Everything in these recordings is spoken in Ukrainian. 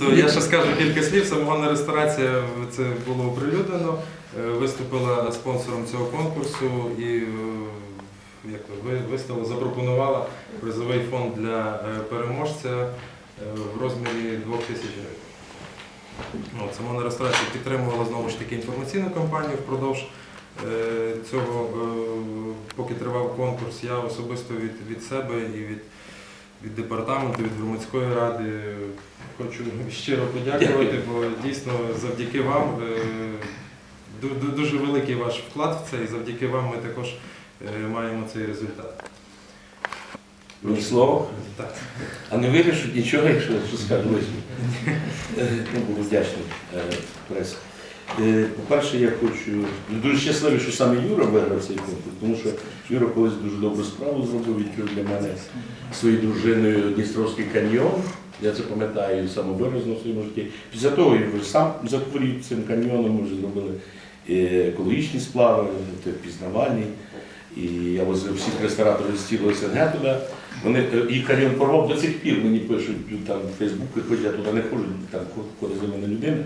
Я ще скажу кілька слів. Самогонна ресторація це було оприлюднено. Е, Виступила спонсором цього конкурсу і е, як виставила, запропонувала призовий фонд для е, переможця в розмірі 2 тисяч гривень. От, Самогонна ресторація підтримувала знову ж таки інформаційну кампанію впродовж цього, поки тривав конкурс. Я особисто від, від себе і від, від департаменту, від громадської ради хочу щиро подякувати, бо дійсно завдяки вам е, ду- ду- дуже великий ваш вклад в це, і завдяки вам ми також е, маємо цей результат. Мені слово. Так. А не вирішить нічого, якщо що скажу. Е, Ну, буду вдячний пресі. По-перше, я хочу дуже щасливий, що саме Юра виграв цей конкурс, тому що Юра колись дуже добру справу зробив, відкрив для мене своєю дружиною Дністровський каньйон. Я це пам'ятаю самовиразно в своєму житті. Після того я вже сам захворів цим каньйоном, ми вже зробили е, екологічні сплави, пізнавальні. І я возив всіх рестораторів з цілого СНГ туди. Вони е, і каньйон порвав до цих пір мені пишуть там в Фейсбуці, хоч я туди не ходжу, там ходить за мене людина,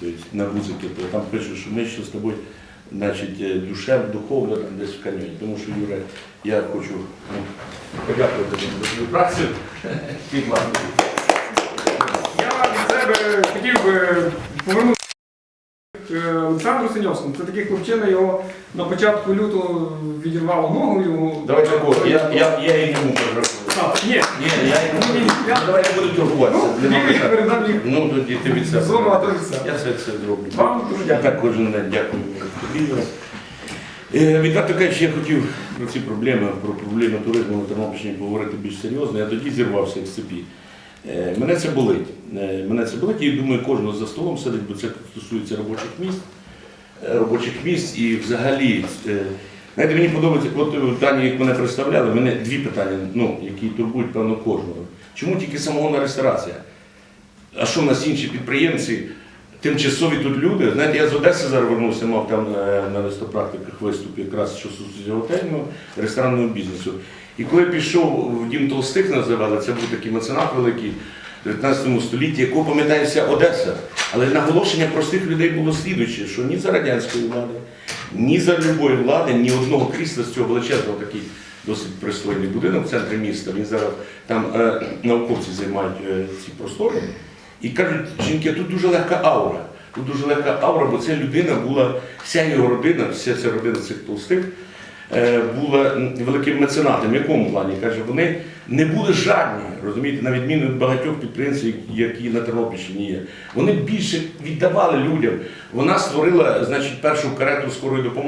тобто на музики, то там пишуть, що ми ще з тобою, значить, е, душев, духовно там десь в каньйоні. Тому що, Юре, я хочу ну, подякувати за свою працю. Від хотів би повернути е, Олександру Синьовському. Це такий хлопчина, його на початку лютого відірвало ногу. Його... Давай такого, я, я, я і йому. А, ні, Ні, я йому Ні, я- Ну, Давай я буду торгуватися. ну, Нема я питань. передам їх. Ну, тоді ти від себе. Зону, а то від себе. Я це, це зроблю. Вам дуже Я дякую. так кожен день дякую тобі. Е, Відверто кажучи, я хотів про ці проблеми, про проблеми туризму на Тернопільщині поговорити більш серйозно. Я тоді зірвався з цепі. Е, Мене це болить. Е, Мене це болить, і думаю, кожного за столом сидить, бо це стосується робочих місць. Е, Робочих місць і взагалі. Знаєте, мені подобається, от Дані, як мене представляли, мене дві питання, ну, які турбують, певно, кожного. Чому тільки самогонна ресторація? А що в нас інші підприємці, тимчасові тут люди? Знаєте, я з Одеси зараз вернувся, мав там е, на листопрактиках виступ якраз що стосується готельного, ресторанного бізнесу. І коли пішов в Дім Толстих, називали, це був такий меценат великий в 19 столітті, якого пам'ятає Одеса. Але наголошення простих людей було слідуюче, що ні за радянської влади, ні за любої влади, ні одного крісла з цього величезного такий досить пристойний будинок в центрі міста. Він зараз там е, науковці займають е, ці простори. І кажуть, жінки, тут дуже легка аура. Тут дуже легка аура, бо ця людина була, вся його родина, вся ця родина цих толстих, е, була великим меценатом. В якому плані? Каже, вони не були жадні, розумієте, на відміну від багатьох підприємців, які на Тернопільщині є. Вони більше віддавали людям. Вона створила, значить, першу карету скорої допомоги.